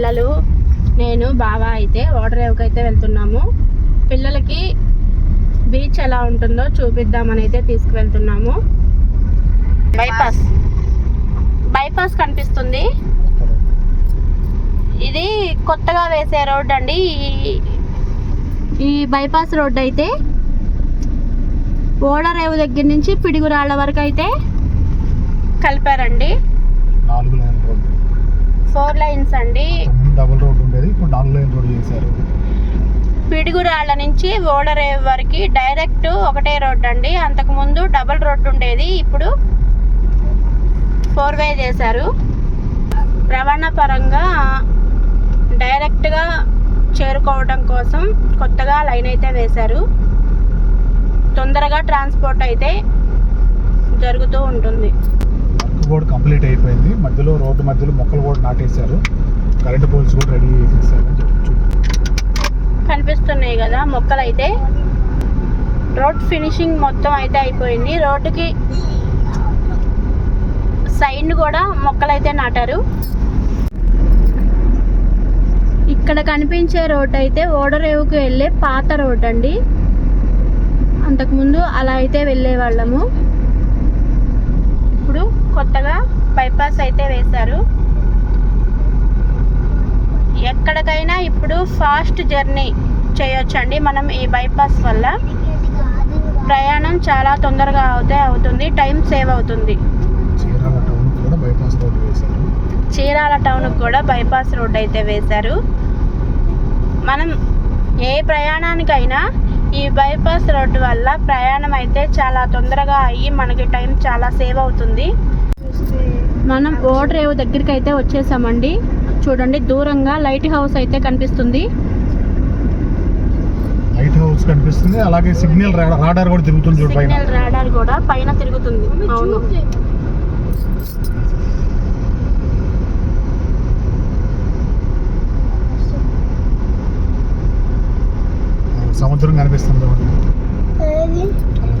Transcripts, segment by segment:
పిల్లలు నేను బాబా అయితే వాటర్ అయితే వెళ్తున్నాము. పిల్లలకి బీచ్ ఎలా ఉంటుందో చూపిద్దామని అయితే తీసుకువెళ్తున్నాము. బైపాస్ బైపాస్ కనిపిస్తుంది. ఇది కొత్తగా వేసే రోడ్ అండి. ఈ- ఈ బైపాస్ రోడ్ అయితే ఓడరేవు దగ్గర నుంచి పిడుగురాళ్ళ వరకు అయితే కలిపారండి నాలుగు లైన్ రోడ్ ఫోర్ లైన్స్ అండి. డబుల్ రోడ్ ఉండేది. ఇప్పుడు నాలుగు లైన్ రోడ్ చేశారు. పిడుగురాళ్ళ నుంచి ఓడరేవు వరకు డైరెక్ట్ ఒకటే రోడ్ అండి. అంతకుముందు డబుల్ రోడ్ ఉండేది. ఇప్పుడు ఫోర్ వే చేశారు. రవాణా పరంగా డైరెక్ట్గా చేరుకోవడం కోసం కొత్తగా లైన్ అయితే వేశారు. తొందరగా ట్రాన్స్పోర్ట్ అయితే జరుగుతూ ఉంటుంది. కూడా కంప్లీట్ అయిపోయింది. మధ్యలో రోడ్డు మధ్యలో మొక్కలు కూడా నాటేశారు. కరెంటు పోల్స్ కూడా రెడీ చేసేసారు అని చెప్పొచ్చు. కనిపిస్తున్నాయి కదా మొక్కలు అయితే రోడ్ ఫినిషింగ్ మొత్తం అయితే అయిపోయింది. రోడ్డుకి సైడ్ కూడా మొక్కలు అయితే నాటారు. ఇక్కడ కనిపించే రోడ్ అయితే ఓడరేవుకు వెళ్ళే పాత రోడ్ అండి. అంతకుముందు అలా అయితే వెళ్ళే వాళ్ళము కొత్తగా బైపాస్ అయితే వేశారు. ఎక్కడికైనా ఇప్పుడు ఫాస్ట్ జర్నీ చేయొచ్చండి మనం ఈ బైపాస్ వల్ల. ప్రయాణం చాలా తొందరగా అవుతే అవుతుంది టైం సేవ్ అవుతుంది. చీరాల టౌన్ కూడా బైపాస్ రోడ్ వేశారు. చీరాల టౌన్కి కూడా బైపాస్ రోడ్ అయితే వేశారు. మనం ఏ ప్రయాణానికైనా ఈ బైపాస్ రోడ్డు వల్ల ప్రయాణం అయితే చాలా తొందరగా అయ్యి మనకి టైం చాలా సేవ్ అవుతుంది. మనం ఓడరేవు దగ్గరికి అయితే వచ్చేసామండి. చూడండి దూరంగా లైట్ హౌస్ అయితే కనిపిస్తుంది. లైట్ హౌస్ కనిపిస్తుంది. అలాగే సిగ్నల్ రాడార్ కూడా తిరుగుతుంది చూడు పైన. సిగ్నల్ రాడార్ కూడా పైన తిరుగుతుంది. అవును. సముద్రం కనిపిస్తుంది.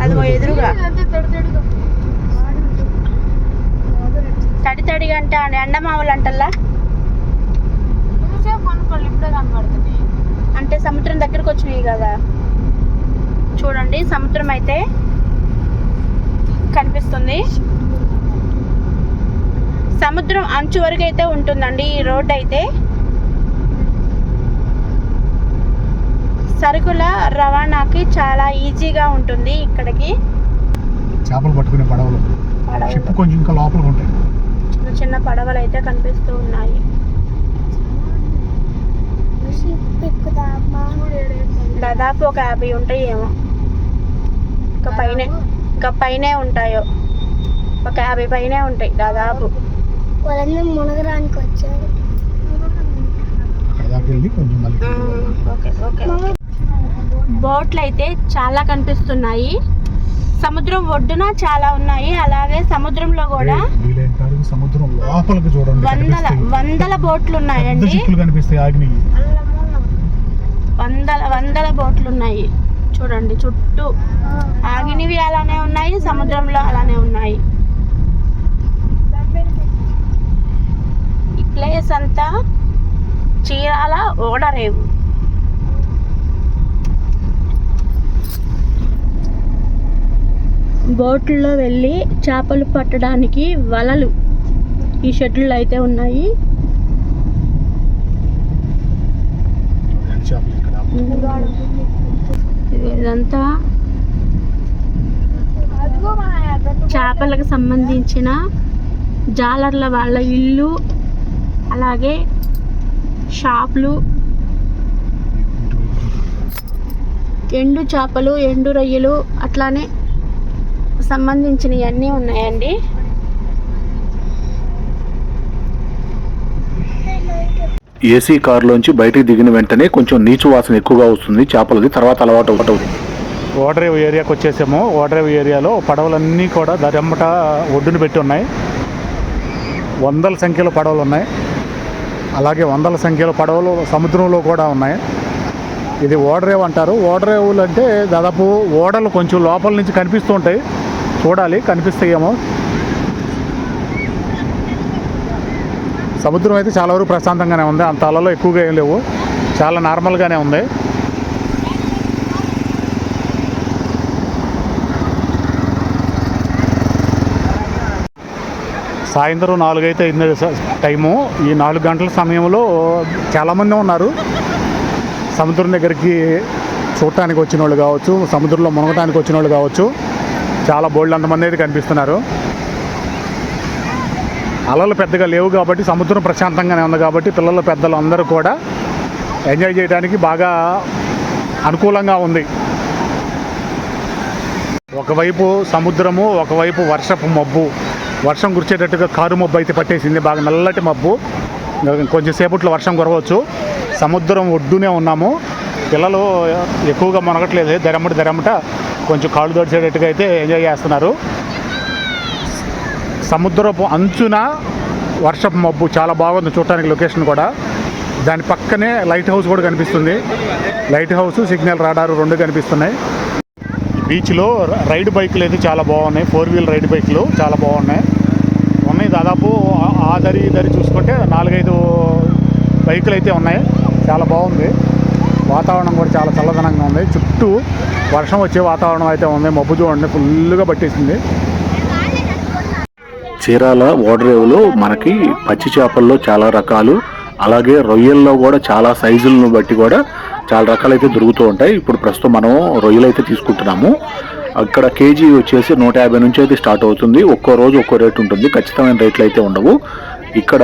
అదిగో ఎదురుగా. తడి తడిగా అంటే ఎండమావులు అంటల్లా? అంటే సముద్రం దగ్గరకు వచ్చినాయి కదా. చూడండి సముద్రం అయితే కనిపిస్తుంది. సముద్రం అంచు వరకు అయితే ఉంటుందండి ఈ రోడ్ అయితే. సరుకుల రవాణాకి చాలా ఈజీగా ఉంటుంది ఇక్కడికి. చేపలు పట్టుకునే పడవలు. షిప్ కొంచెం ఇంకా లోపలికి ఉంటాయి. చిన్న చిన్న పడవలు అయితే కనిపిస్తూ ఉన్నాయి. దాదాపు ఒక యాభై ఉంటాయి ఏమో ఇంకా పైన ఇంకా పైనే ఉంటాయో. ఒక యాభై పైనే ఉంటాయి దాదాపు. వాళ్ళందరూ వచ్చారు. Okay okay. బోట్లు అయితే చాలా కనిపిస్తున్నాయి. సముద్రం ఒడ్డున చాలా ఉన్నాయి. అలాగే సముద్రంలో కూడా సముద్రం లోపలికి చూడండి వందల. వందల బోట్లు ఉన్నాయండి చిక్కులు కనిపిస్తాయి ఆగినాయి వందల వందల బోట్లు ఉన్నాయి చూడండి చుట్టూ ఆగినవి అలానే ఉన్నాయి సముద్రంలో అలానే ఉన్నాయి. ఈ ప్లేస్ అంతా చీరాల ఓడరేవు. బోట్లో వెళ్ళి చేపలు పట్టడానికి వలలు. ఈ షెడ్లు అయితే ఉన్నాయి. ఇదంతా చేపలకు సంబంధించిన జాలర్ల వాళ్ళ ఇల్లు అలాగే షాపులు. ఎండు చేపలు ఎండు రొయ్యలు అట్లానే సంబంధించినవన్నీ ఉన్నాయండి. ఏసీ కారులోంచి బయటికి దిగిన వెంటనే కొంచెం నీచు వాసన ఎక్కువగా వస్తుంది. చేపలది తర్వాత అలవాటు అవుతుంది. ఓడరేవు ఏరియాకి వచ్చేసాము. ఓడరేవు ఏరియాలో పడవలన్నీ కూడా దరమ్మట ఒడ్డున పెట్టి ఉన్నాయి. వందల సంఖ్యలో పడవలు ఉన్నాయి. అలాగే వందల సంఖ్యలో పడవలు సముద్రంలో కూడా ఉన్నాయి. ఇది ఓడరేవు అంటారు. ఓడరేవులు అంటే దాదాపు ఓడలు కొంచెం లోపల నుంచి కనిపిస్తూ ఉంటాయి. చూడాలి కనిపిస్తాయేమో. సముద్రం అయితే చాలా వరకు ప్రశాంతంగానే ఉంది. అంత అలలో ఎక్కువగా ఏం లేవు. చాలా నార్మల్గానే ఉంది. సాయంత్రం నాలుగైతే అయింది టైము. ఈ నాలుగు గంటల సమయంలో చాలామంది ఉన్నారు. సముద్రం దగ్గరికి చూడటానికి వచ్చిన వాళ్ళు కావచ్చు సముద్రంలో మునగటానికి వచ్చిన వాళ్ళు కావచ్చు. చాలా బోల్డ్ అంతమంది అయితే కనిపిస్తున్నారు. అలలు పెద్దగా లేవు కాబట్టి సముద్రం ప్రశాంతంగానే ఉంది కాబట్టి పిల్లలు పెద్దలు అందరూ కూడా ఎంజాయ్ చేయడానికి బాగా అనుకూలంగా ఉంది. ఒకవైపు సముద్రము ఒకవైపు వర్షపు మబ్బు. వర్షం కురిచేటట్టుగా కారు మబ్బు అయితే పట్టేసింది. బాగా నల్లటి మబ్బు. కొంచెం సేపట్లో వర్షం కురవచ్చు. సముద్రం ఒడ్డునే ఉన్నాము. పిల్లలు ఎక్కువగా మునగట్లేదు. దరమ్మటి దరమ్మట కొంచెం కాళ్ళు దొడిచేటట్టుగా అయితే ఎంజాయ్ చేస్తున్నారు. సముద్రపు అంచున వర్షపు మబ్బు చాలా బాగుంది చూడటానికి లొకేషన్ కూడా. దాని పక్కనే లైట్ హౌస్ కూడా కనిపిస్తుంది. లైట్ హౌస్ సిగ్నల్ రాడారు రెండు కనిపిస్తున్నాయి. బీచ్లో రైడ్ బైకులు అయితే చాలా బాగున్నాయి. ఫోర్ వీల్ రైడ్ బైక్లు చాలా బాగున్నాయి. ఉన్నాయి దాదాపు ఆ- దరి దరి చూసుకుంటే నాలుగైదు బైకులు అయితే ఉన్నాయి. చాలా బాగుంది. వాతావరణం కూడా చాలా చల్లదనంగా ఉంది. చుట్టూ వర్షం వచ్చే వాతావరణం అయితే ఉంది. మబ్బు చూడండి ఫుల్గా పట్టేసింది. చీరాల ఓడరేవులో మనకి పచ్చి చేపల్లో చాలా రకాలు అలాగే రొయ్యల్లో కూడా చాలా సైజులను బట్టి కూడా చాలా రకాలైతే దొరుకుతూ ఉంటాయి. ఇప్పుడు ప్రస్తుతం మనం రొయ్యలు అయితే తీసుకుంటున్నాము. అక్కడ కేజీ వచ్చేసి నూట యాభై నుంచి అయితే స్టార్ట్ అవుతుంది. ఒక్కో రోజు ఒక్కో రేట్ ఉంటుంది. ఖచ్చితమైన రేట్లు అయితే ఉండవు. ఇక్కడ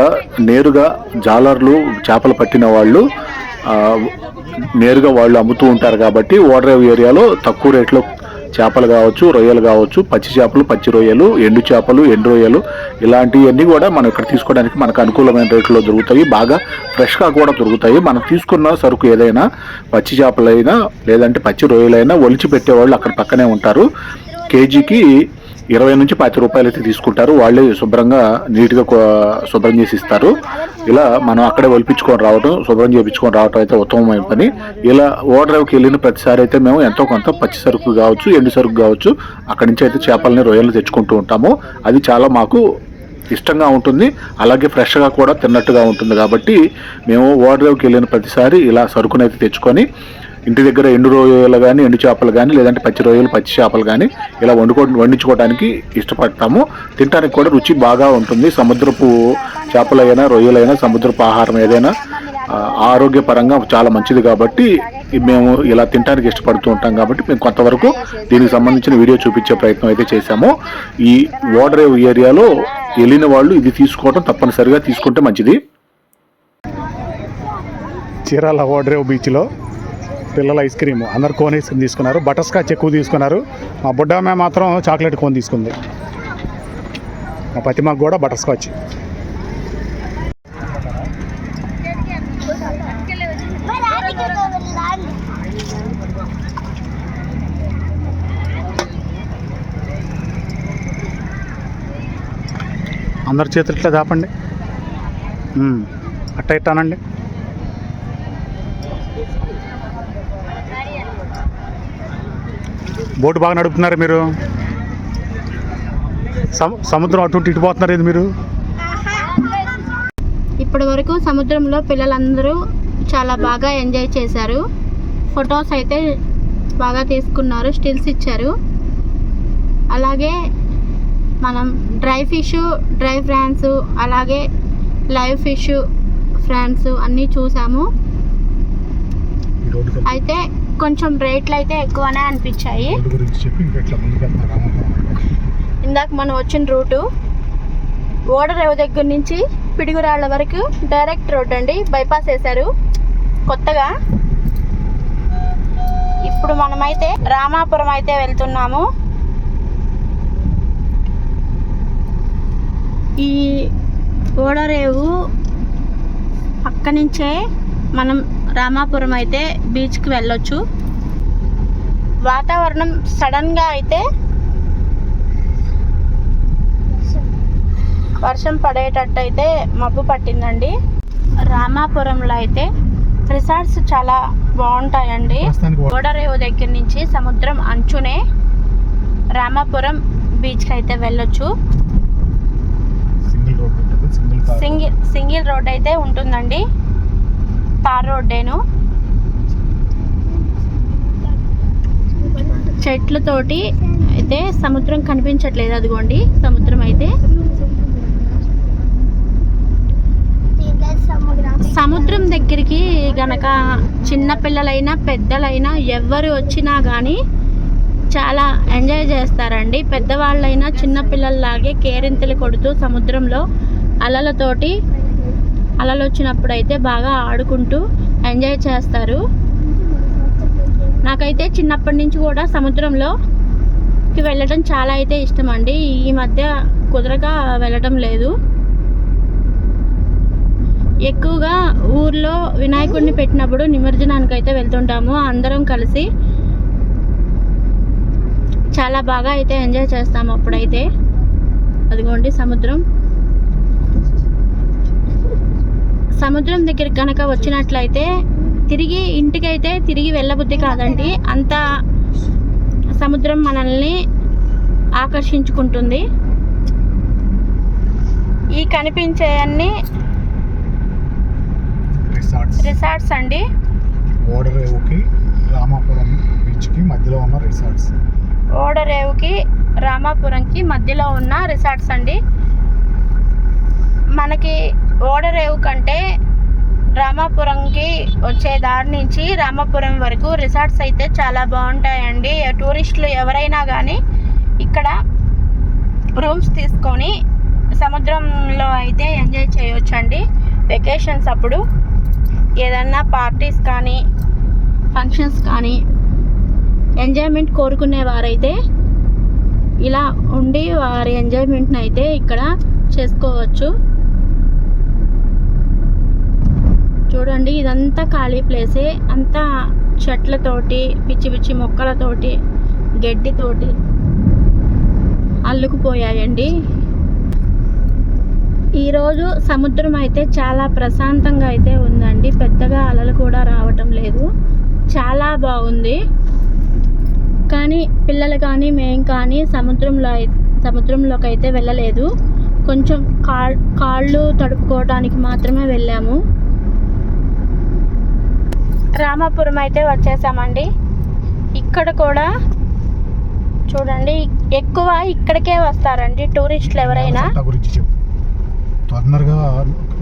నేరుగా జాలర్లు చేపలు పట్టిన వాళ్ళు నేరుగా వాళ్ళు అమ్ముతూ ఉంటారు కాబట్టి ఓడరేవు ఏరియాలో తక్కువ రేట్లో చేపలు కావచ్చు రొయ్యలు కావచ్చు పచ్చి చేపలు పచ్చి రొయ్యలు ఎండు చేపలు ఎండు రొయ్యలు ఇలాంటివన్నీ కూడా మనం ఇక్కడ తీసుకోవడానికి మనకు అనుకూలమైన రేట్లో దొరుకుతాయి. బాగా ఫ్రెష్గా కూడా దొరుకుతాయి. మనం తీసుకున్న సరుకు ఏదైనా పచ్చి చేపలైనా లేదంటే పచ్చి రొయ్యలైనా ఒలిచి పెట్టేవాళ్ళు అక్కడ పక్కనే ఉంటారు. కేజీకి ఇరవై నుంచి పాతి రూపాయలు అయితే తీసుకుంటారు. వాళ్ళే శుభ్రంగా నీట్గా శుభ్రం చేసి ఇస్తారు ఇలా మనం అక్కడే ఒలిపించుకొని రావడం శుభ్రం చేయించుకొని రావడం అయితే ఉత్తమమైన పని. ఇలా ఓడరేవుకి వెళ్ళిన ప్రతిసారి అయితే మేము ఎంతో కొంత పచ్చి సరుకు కావచ్చు ఎండు సరుకు కావచ్చు అక్కడి నుంచి అయితే చేపలని రొయ్యలు తెచ్చుకుంటూ ఉంటాము. అది చాలా మాకు ఇష్టంగా ఉంటుంది. అలాగే ఫ్రెష్గా కూడా తిన్నట్టుగా ఉంటుంది. కాబట్టి మేము ఓడరేవుకి వెళ్ళిన ప్రతిసారి ఇలా సరుకునైతే తెచ్చుకొని ఇంటి దగ్గర ఎండు రొయ్యలు కానీ ఎండు చేపలు కానీ లేదంటే పచ్చి రొయ్యలు పచ్చి చేపలు కానీ ఇలా వండుకో వండించుకోవడానికి ఇష్టపడతాము. తినడానికి కూడా రుచి బాగా ఉంటుంది. సముద్రపు చేపలైనా రొయ్యలైనా సముద్రపు ఆహారం ఏదైనా ఆరోగ్యపరంగా చాలా మంచిది కాబట్టి మేము ఇలా తినడానికి ఇష్టపడుతూ ఉంటాం కాబట్టి మేము కొంతవరకు దీనికి సంబంధించిన వీడియో చూపించే ప్రయత్నం అయితే చేశాము. ఈ ఓడరేవ్ ఏరియాలో వెళ్ళిన వాళ్ళు ఇది తీసుకోవడం తప్పనిసరిగా తీసుకుంటే మంచిది. చీరాల ఓడరేవ్ బీచ్లో పిల్లల ఐస్ క్రీమ్. అందరు కోన్ ఐస్ క్రీమ్ తీసుకున్నారు. బటర్ స్కాచ్ ఎక్కువ తీసుకున్నారు. మా బుడ్డామె మాత్రం చాక్లెట్ కోన్ తీసుకుంది. మా పతిమాకు కూడా బటర్ స్కాచ్. అందరి చేతులు ఇట్లా దాపండి అట్ట ఇట్టానండి బోటు బాగా నడుపుతున్నారు మీరు? సము- సముద్రం అటు ఇటు పోతున్నారు ఏంది మీరు? ఇప్పటి వరకు సముద్రంలో పిల్లలందరూ చాలా బాగా ఎంజాయ్ చేశారు. ఫొటోస్ అయితే బాగా తీసుకున్నారు స్టిల్స్ ఇచ్చారు. అలాగే మనం డ్రై ఫిష్ డ్రై ఫ్రాన్స్ అలాగే లైవ్ ఫిష్ ఫ్రాన్స్ అన్నీ చూసాము. అయితే కొంచెం రేట్లు అయితే ఎక్కువనే అనిపించాయి. ఇందాక మనం వచ్చిన రూటు ఓడరేవు దగ్గర నుంచి పిడుగురాళ్ళ వరకు డైరెక్ట్ రోడ్ అండి. బైపాస్ వేశారు. కొత్తగా. ఇప్పుడు మనమైతే రామాపురం అయితే వెళ్తున్నాము. ఈ ఓడరేవు పక్క నుంచే మనం రామాపురం అయితే బీచ్కి వెళ్ళొచ్చు. వాతావరణం సడన్గా అయితే వర్షం పడేటట్టు అయితే మబ్బు పట్టిందండి. రామాపురంలో అయితే రిసార్ట్స్ చాలా బాగుంటాయండి. ఓడరేవు దగ్గర నుంచి సముద్రం అంచునే రామాపురం బీచ్కి అయితే వెళ్ళొచ్చు. సింగిల్ సింగిల్ రోడ్ అయితే ఉంటుందండి. తార్ రోడ్డేను చెట్లతోటి అయితే సముద్రం కనిపించట్లేదు అదిగోండి సముద్రం అయితే. సముద్రం దగ్గరికి గనక చిన్న పిల్లలైనా పెద్దలైనా ఎవరు వచ్చినా కానీ చాలా ఎంజాయ్ చేస్తారండి. పెద్దవాళ్ళైనా చిన్న పిల్లల్లాగే కేరింతలు కొడుతూ సముద్రంలో అలలతోటి అలలు వచ్చినప్పుడు అయితే బాగా ఆడుకుంటూ ఎంజాయ్ చేస్తారు. నాకైతే చిన్నప్పటి నుంచి కూడా సముద్రంలోకి వెళ్ళడం చాలా అయితే ఇష్టం అండి ఈ మధ్య కుదరగా వెళ్ళడం లేదు. ఎక్కువగా ఊర్లో వినాయకుడిని పెట్టినప్పుడు నిమజ్జనానికి అయితే వెళ్తుంటాము. అందరం కలిసి చాలా బాగా అయితే ఎంజాయ్ చేస్తాము అప్పుడైతే. అదిగోండి సముద్రం. సముద్రం దగ్గరికి కనుక వచ్చినట్లయితే తిరిగి ఇంటికైతే తిరిగి వెళ్ళబుద్ధి కాదండి. అంత సముద్రం మనల్ని ఆకర్షించుకుంటుంది. ఈ కనిపించే అన్ని రిసార్ట్స్ రిసార్ట్స్ అండి ఓడరేవుకి రామాపురం బీచ్కి మధ్యలో ఉన్న రిసార్ట్స్ ఓడరేవుకి రామాపురంకి మధ్యలో ఉన్న రిసార్ట్స్ అండి. మనకి ఓడరేవు కంటే రామాపురంకి వచ్చే దారి నుంచి రామాపురం వరకు రిసార్ట్స్ అయితే చాలా బాగుంటాయండి. టూరిస్టులు ఎవరైనా కానీ ఇక్కడ రూమ్స్ తీసుకొని సముద్రంలో అయితే ఎంజాయ్ చేయొచ్చండి. వెకేషన్స్ అప్పుడు ఏదన్నా పార్టీస్ కానీ ఫంక్షన్స్ కానీ ఎంజాయ్మెంట్ కోరుకునే వారైతే ఇలా ఉండి వారి ఎంజాయ్మెంట్ని అయితే ఇక్కడ చేసుకోవచ్చు. చూడండి ఇదంతా ఖాళీ ప్లేసే. అంతా చెట్లతోటి పిచ్చి పిచ్చి మొక్కలతోటి గడ్డితోటి అల్లుకుపోయాయండి. ఈరోజు సముద్రం అయితే చాలా ప్రశాంతంగా అయితే ఉందండి. పెద్దగా అలలు కూడా రావటం లేదు. చాలా బాగుంది. కానీ పిల్లలు కానీ మేము కానీ సముద్రంలో సముద్రంలోకి అయితే వెళ్ళలేదు. కొంచెం కా కాళ్ళు తడుపుకోవడానికి మాత్రమే వెళ్ళాము. రామాపురం అయితే వచ్చేసామండి. ఇక్కడ కూడా చూడండి ఎక్కువ ఇక్కడికే వస్తారండి టూరిస్టులు ఎవరైనా. తొందరగా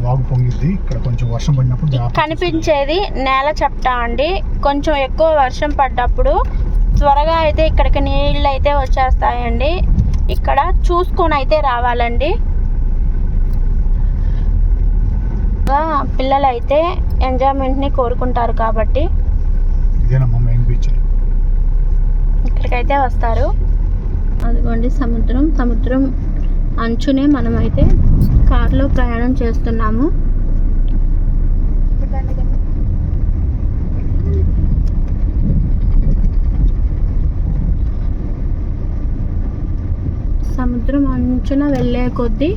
వాగు పొంగిద్ది. ఇక్కడ కొంచెం వర్షం పడినప్పుడు కనిపించేది నేల చప్ట అండి. కొంచెం ఎక్కువ వర్షం పడ్డప్పుడు త్వరగా అయితే ఇక్కడికి నీళ్ళు అయితే వచ్చేస్తాయండి. ఇక్కడ చూసుకొని అయితే రావాలండి ఇంకా పిల్లలు అయితే ఎంజాయ్మెంట్ని కోరుకుంటారు కాబట్టి ఇక్కడికైతే వస్తారు. అదిగోండి సముద్రం. సముద్రం అంచునే మనమైతే కారులో ప్రయాణం చేస్తున్నాము. సముద్రం అంచున వెళ్ళే కొద్దీ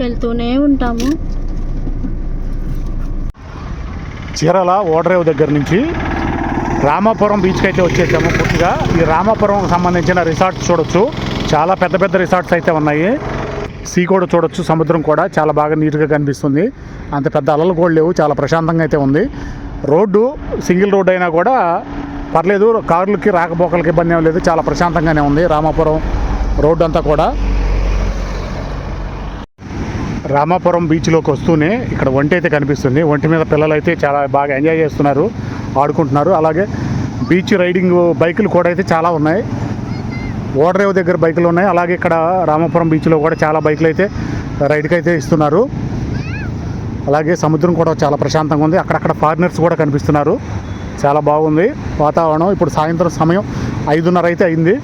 వెళ్తూనే ఉంటాము. చీరాల ఓడరేవు దగ్గర నుంచి రామాపురం బీచ్కి అయితే వచ్చేసాము పూర్తిగా. ఈ రామాపురం సంబంధించిన రిసార్ట్స్ చూడొచ్చు. చాలా పెద్ద పెద్ద రిసార్ట్స్ అయితే ఉన్నాయి. సీ కూడా చూడొచ్చు సముద్రం కూడా చాలా బాగా నీట్గా కనిపిస్తుంది. అంత పెద్ద అలలు కూడా లేవు చాలా ప్రశాంతంగా అయితే ఉంది. రోడ్డు సింగిల్ రోడ్ అయినా కూడా పర్లేదు కార్లకి రాకపోకలకి ఇబ్బంది ఏం లేదు చాలా ప్రశాంతంగానే ఉంది రామాపురం రోడ్డు అంతా కూడా. రామాపురం బీచ్లోకి వస్తూనే ఇక్కడ ఒంటి అయితే కనిపిస్తుంది. ఒంటి మీద పిల్లలు అయితే చాలా బాగా ఎంజాయ్ చేస్తున్నారు ఆడుకుంటున్నారు. అలాగే బీచ్ రైడింగ్ బైకులు కూడా అయితే చాలా ఉన్నాయి. ఓడరేవు దగ్గర బైకులు ఉన్నాయి. అలాగే ఇక్కడ రామాపురం బీచ్లో కూడా చాలా బైకులు అయితే రైడ్కి అయితే ఇస్తున్నారు. అలాగే సముద్రం కూడా చాలా ప్రశాంతంగా ఉంది. అక్కడక్కడ ఫారినర్స్ కూడా కనిపిస్తున్నారు. చాలా బాగుంది వాతావరణం. ఇప్పుడు సాయంత్రం సమయం ఐదున్నర అయితే అయింది.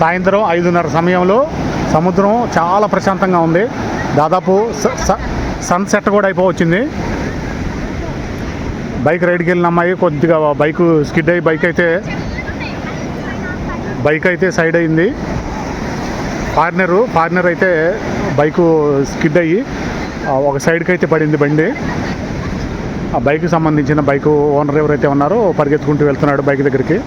సాయంత్రం ఐదున్నర సమయంలో సముద్రం చాలా ప్రశాంతంగా ఉంది. దాదాపు స- సన్సెట్ కూడా అయిపోవచ్చింది. బైక్ రైడ్కి వెళ్ళిన అమ్మాయి కొద్దిగా బైక్ స్కిడ్ అయ్యి బైక్ అయితే బైక్ అయితే సైడ్ అయింది. ఫారినరు ఫారినర్ అయితే బైకు స్కిడ్ అయ్యి ఒక సైడ్కి అయితే పడింది బండి. ఆ బైక్ సంబంధించిన బైక్ ఓనర్ ఎవరైతే ఉన్నారో పరిగెత్తుకుంటూ వెళ్తున్నాడు బైక్ దగ్గరికి.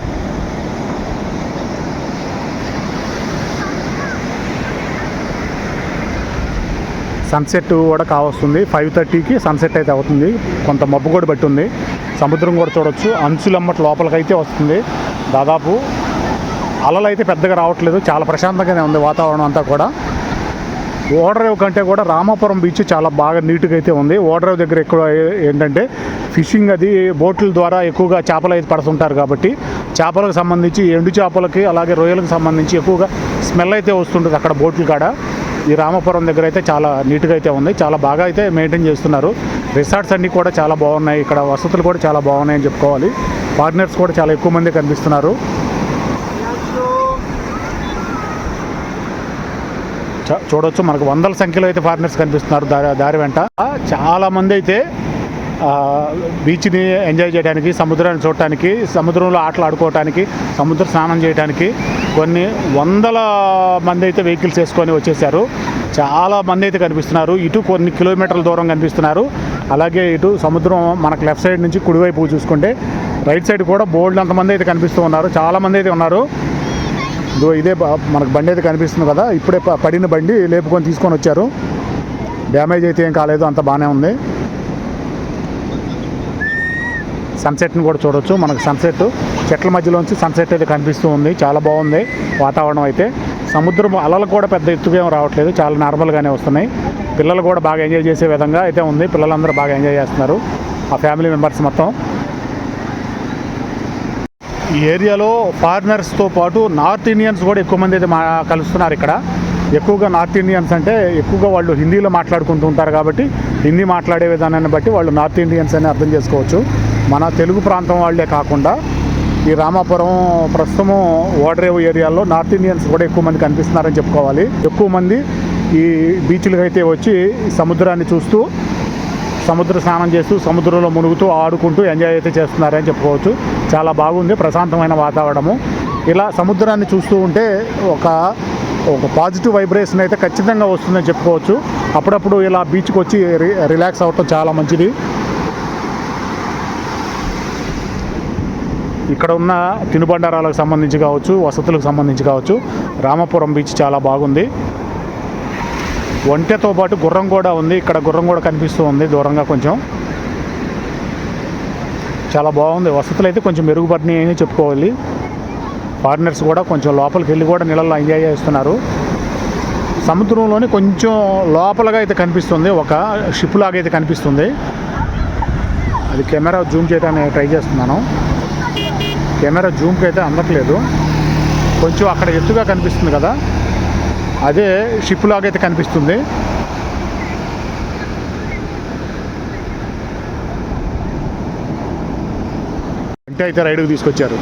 సన్సెట్ కూడా కావస్తుంది. ఫైవ్ థర్టీకి సన్సెట్ అయితే అవుతుంది. కొంత మబ్బు కూడా పట్టుంది. సముద్రం కూడా చూడొచ్చు. అంచులమ్మటి లోపలికైతే వస్తుంది. దాదాపు అలలు అయితే పెద్దగా రావట్లేదు. చాలా ప్రశాంతంగానే ఉంది వాతావరణం అంతా కూడా. ఓడరేవు కంటే కూడా రామాపురం బీచ్ చాలా బాగా నీట్గా అయితే ఉంది. ఓడరేవు దగ్గర ఎక్కువ ఏంటంటే ఫిషింగ్ అది బోట్ల ద్వారా ఎక్కువగా చేపలు అయితే పడుతుంటారు కాబట్టి చేపలకు సంబంధించి ఎండు చేపలకి అలాగే రొయ్యలకు సంబంధించి ఎక్కువగా స్మెల్ అయితే వస్తుంటుంది అక్కడ బోట్ల కాడ. ఈ రామపురం దగ్గర అయితే చాలా నీట్గా అయితే ఉంది. చాలా బాగా అయితే మెయింటైన్ చేస్తున్నారు. రిసార్ట్స్ అన్నీ కూడా చాలా బాగున్నాయి. ఇక్కడ వసతులు కూడా చాలా బాగున్నాయి అని చెప్పుకోవాలి. పార్ట్నర్స్ కూడా చాలా ఎక్కువ మంది కనిపిస్తున్నారు. చ- చూడొచ్చు. మనకు వందల సంఖ్యలో అయితే ఫారినర్స్ కనిపిస్తున్నారు దారి దారి వెంట. చాలా మంది అయితే బీచ్ని ఎంజాయ్ చేయడానికి సముద్రాన్ని చూడటానికి సముద్రంలో ఆటలు ఆడుకోవటానికి సముద్ర స్నానం చేయడానికి కొన్ని వందల మంది అయితే వెహికల్స్ వేసుకొని వచ్చేసారు. చాలా మంది అయితే కనిపిస్తున్నారు. ఇటు కొన్ని కిలోమీటర్ల దూరం కనిపిస్తున్నారు. అలాగే ఇటు సముద్రం మనకు లెఫ్ట్ సైడ్ నుంచి కుడివైపు చూసుకుంటే రైట్ సైడ్ కూడా బోల్డ్ అంతమంది అయితే కనిపిస్తూ ఉన్నారు. చాలామంది అయితే ఉన్నారు. ఇదో ఇదే మనకు బండి అయితే కనిపిస్తుంది కదా. ఇప్పుడే పడిన బండి లేపుకొని తీసుకొని వచ్చారు. డ్యామేజ్ అయితే ఏం కాలేదు. అంత బాగానే ఉంది. సన్సెట్ని కూడా చూడొచ్చు. మనకు సన్సెట్ చెట్ల మధ్యలోంచి సన్సెట్ అయితే కనిపిస్తూ ఉంది. చాలా బాగుంది వాతావరణం అయితే. సముద్రం అలలు కూడా పెద్ద ఎత్తుగా ఏం రావట్లేదు. చాలా నార్మల్గానే వస్తున్నాయి. పిల్లలు కూడా బాగా ఎంజాయ్ చేసే విధంగా అయితే ఉంది. పిల్లలందరూ బాగా ఎంజాయ్ చేస్తున్నారు. ఆ ఫ్యామిలీ మెంబర్స్ మొత్తం. ఈ ఏరియాలో ఫారినర్స్తో పాటు నార్త్ ఇండియన్స్ కూడా ఎక్కువ మంది అయితే మా కలుస్తున్నారు ఇక్కడ. ఎక్కువగా నార్త్ ఇండియన్స్ అంటే ఎక్కువగా వాళ్ళు హిందీలో మాట్లాడుకుంటూ ఉంటారు కాబట్టి హిందీ మాట్లాడే విధానాన్ని బట్టి వాళ్ళు నార్త్ ఇండియన్స్ అని అర్థం చేసుకోవచ్చు. మన తెలుగు ప్రాంతం వాళ్ళే కాకుండా ఈ రామాపురం ప్రస్తుతము ఓడరేవు ఏరియాలో నార్త్ ఇండియన్స్ కూడా ఎక్కువ మంది కనిపిస్తున్నారని చెప్పుకోవాలి. ఎక్కువ మంది ఈ బీచ్లకు అయితే వచ్చి సముద్రాన్ని చూస్తూ సముద్ర స్నానం చేస్తూ సముద్రంలో మునుగుతూ ఆడుకుంటూ ఎంజాయ్ అయితే చేస్తున్నారని చెప్పుకోవచ్చు. చాలా బాగుంది ప్రశాంతమైన వాతావరణము. ఇలా సముద్రాన్ని చూస్తూ ఉంటే ఒక ఒక పాజిటివ్ వైబ్రేషన్ అయితే ఖచ్చితంగా వస్తుందని చెప్పుకోవచ్చు. అప్పుడప్పుడు ఇలా బీచ్కి వచ్చి రి- రిలాక్స్ అవ్వటం చాలా మంచిది. ఇక్కడ ఉన్న తినుబండారాలకు సంబంధించి కావచ్చు వసతులకు సంబంధించి కావచ్చు రామపురం బీచ్ చాలా బాగుంది. ఒంటెతో పాటు గుర్రం కూడా ఉంది. ఇక్కడ గుర్రం కూడా కనిపిస్తూ ఉంది దూరంగా కొంచెం. చాలా బాగుంది. వసతులు అయితే కొంచెం మెరుగుపడినాయి అని చెప్పుకోవాలి. ఫారినర్స్ కూడా కొంచెం లోపలికి వెళ్ళి కూడా నీళ్ళలో ఎంజాయ్ చేస్తున్నారు. సముద్రంలోని కొంచెం లోపలగా అయితే కనిపిస్తుంది. ఒక షిప్ లాగా అయితే కనిపిస్తుంది. అది కెమెరా జూమ్ చేయడానికి ట్రై చేస్తున్నాను. కెమెరా జూమ్కి అయితే అందట్లేదు. కొంచెం అక్కడ ఎత్తుగా కనిపిస్తుంది కదా. అదే షిప్ లాగా అయితే కనిపిస్తుంది. అంటే అయితే రైడ్కి తీసుకొచ్చారు.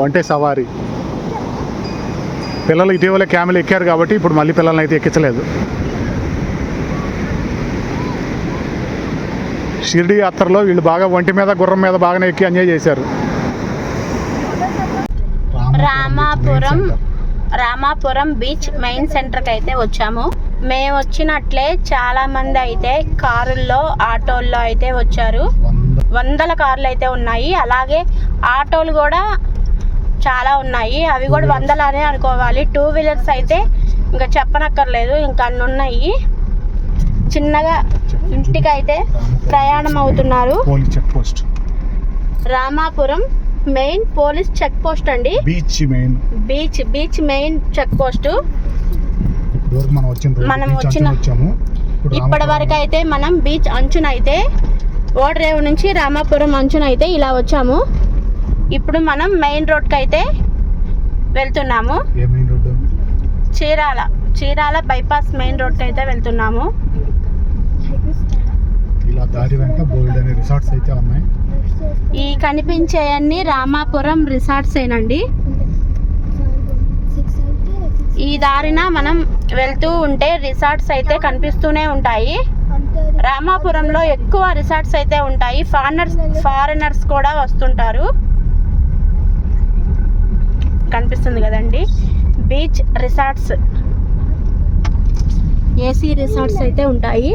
వంటే సవారీ. పిల్లలు ఇటీవల క్యామెలు ఎక్కారు కాబట్టి ఇప్పుడు మళ్ళీ పిల్లల్ని అయితే ఎక్కించలేదు. షిరిడి యాత్రలో వీళ్ళు బాగా ఒంటి మీద గుర్రం మీద బాగానే ఎక్కి ఎంజాయ్ చేశారు. రామాపురం రామాపురం బీచ్ మెయిన్ సెంటర్కి అయితే వచ్చాము. మేము వచ్చినట్లే చాలా మంది అయితే కారుల్లో ఆటోల్లో అయితే వచ్చారు. వందల కార్లు అయితే ఉన్నాయి. అలాగే ఆటోలు కూడా చాలా ఉన్నాయి. అవి కూడా వందలనే అనుకోవాలి. టూ వీలర్స్ అయితే ఇంకా చెప్పనక్కర్లేదు. ఇంకా అన్ని ఉన్నాయి. చిన్నగా ఇంటికి అయితే ప్రయాణం అవుతున్నారు. Police check post. Ramapuram main police check post అండి. Beach main. Beach beach main check post. మనం వచ్చిన ఇప్పటి వరకు అయితే మనం బీచ్ అంచున అయితే ఓడరేవు నుంచి రామాపురం అంచున అయితే ఇలా వచ్చాము. ఇప్పుడు మనం మెయిన్ రోడ్కి అయితే వెళ్తున్నాము చీరాల చీరాల బైపాస్ మెయిన్ రోడ్కి అయితే వెళ్తున్నాము. దారి వెంట బోల్డ్ అనే రిసార్ట్స్ అయితే ఉన్నాయి. ఈ కనిపించేయన్ని రామాపురం రిసార్ట్స్ ఏనండి. ఈ దారిన మనం వెళ్తూ ఉంటే రిసార్ట్స్ అయితే కనిపిస్తూనే ఉంటాయి. రామాపురంలో ఎక్కువ రిసార్ట్స్ అయితే ఉంటాయి. ఫారినర్స్ ఫారినర్స్ కూడా వస్తుంటారు. కనిపిస్తుంది కదండి. Beach resorts. ఏసీ రిసార్ట్స్ అయితే ఉంటాయి.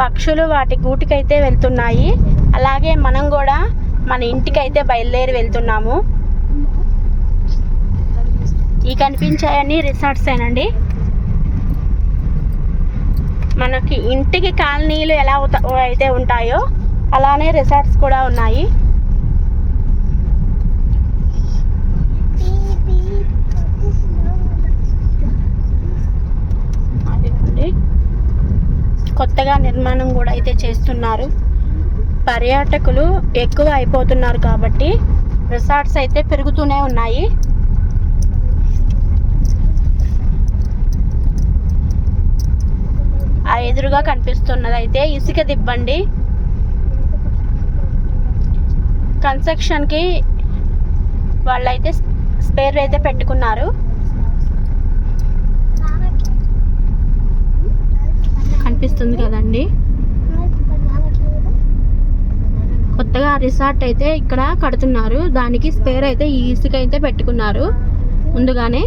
పక్షులు వాటి గూటికైతే వెళ్తున్నాయి. అలాగే మనం కూడా మన ఇంటికైతే బయలుదేరి వెళ్తున్నాము. ఈ కనిపించాయని రిసార్ట్స్ ఏనండి? మనకి ఇంటికి కాలనీలు ఎలా అయితే ఉంటాయో అలానే రిసార్ట్స్ కూడా ఉన్నాయి అదిగోండి. కొత్తగా నిర్మాణం కూడా అయితే చేస్తున్నారు. పర్యాటకులు ఎక్కువ అయిపోతున్నారు కాబట్టి రిసార్ట్స్ అయితే పెరుగుతూనే ఉన్నాయి. ఆ ఎదురుగా కనిపిస్తున్నది అయితే ఇసుక దిబ్బండి. కన్స్ట్రక్షన్కి వాళ్ళైతే స్పేర్ అయితే పెట్టుకున్నారు. కనిపిస్తుంది కదండి. కొత్తగా రిసార్ట్ అయితే ఇక్కడ కడుతున్నారు. దానికి స్పేర్ అయితే ఈ ఇసుక అయితే పెట్టుకున్నారు. ముందుగానే.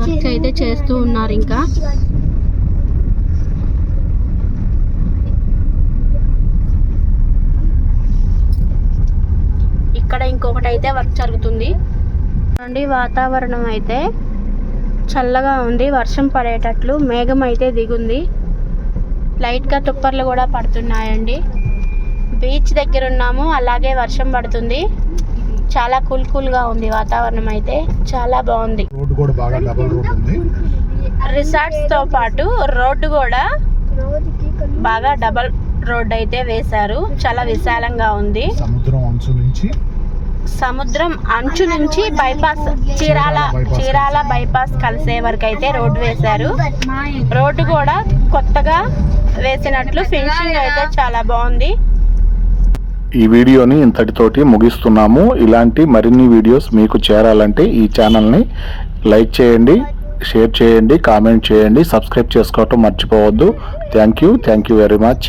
వర్క్ అయితే చేస్తూ ఉన్నారు ఇంకా. ఇక్కడ ఇంకొకటి అయితే వర్క్ జరుగుతుంది. అండి వాతావరణం అయితే చల్లగా ఉంది. వర్షం పడేటట్లు మేఘం అయితే దిగుంది. లైట్గా తుప్పర్లు కూడా పడుతున్నాయండి. బీచ్ దగ్గర ఉన్నాము అలాగే వర్షం పడుతుంది. చాలా కూల్ కూల్గా ఉంది వాతావరణం అయితే. చాలా బాగుంది. రోడ్డు కూడా బాగా డబల్ రోడ్ ఉంది. రిసార్ట్స్తో పాటు రోడ్డు కూడా బాగా డబల్ రోడ్ అయితే వేశారు. చాలా విశాలంగా ఉంది. సముద్రం అంచు నుంచి సముద్రం అంచు నుంచి బైపాస్ చీరాల చీరాల బైపాస్ కలిసే వరకు అయితే రోడ్డు వేశారు. రోడ్డు కూడా కొత్తగా వేసినట్లు ఫినిషింగ్ అయితే చాలా బాగుంది. ఈ వీడియోని ఇంతటితోటి ముగిస్తున్నాము. ఇలాంటి మరిన్ని వీడియోస్ మీకు చేరాలంటే ఈ ఛానల్ని లైక్ చేయండి షేర్ చేయండి కామెంట్ చేయండి సబ్స్క్రైబ్ చేసుకోవటం మర్చిపోవద్దు. Thank you thank you very much.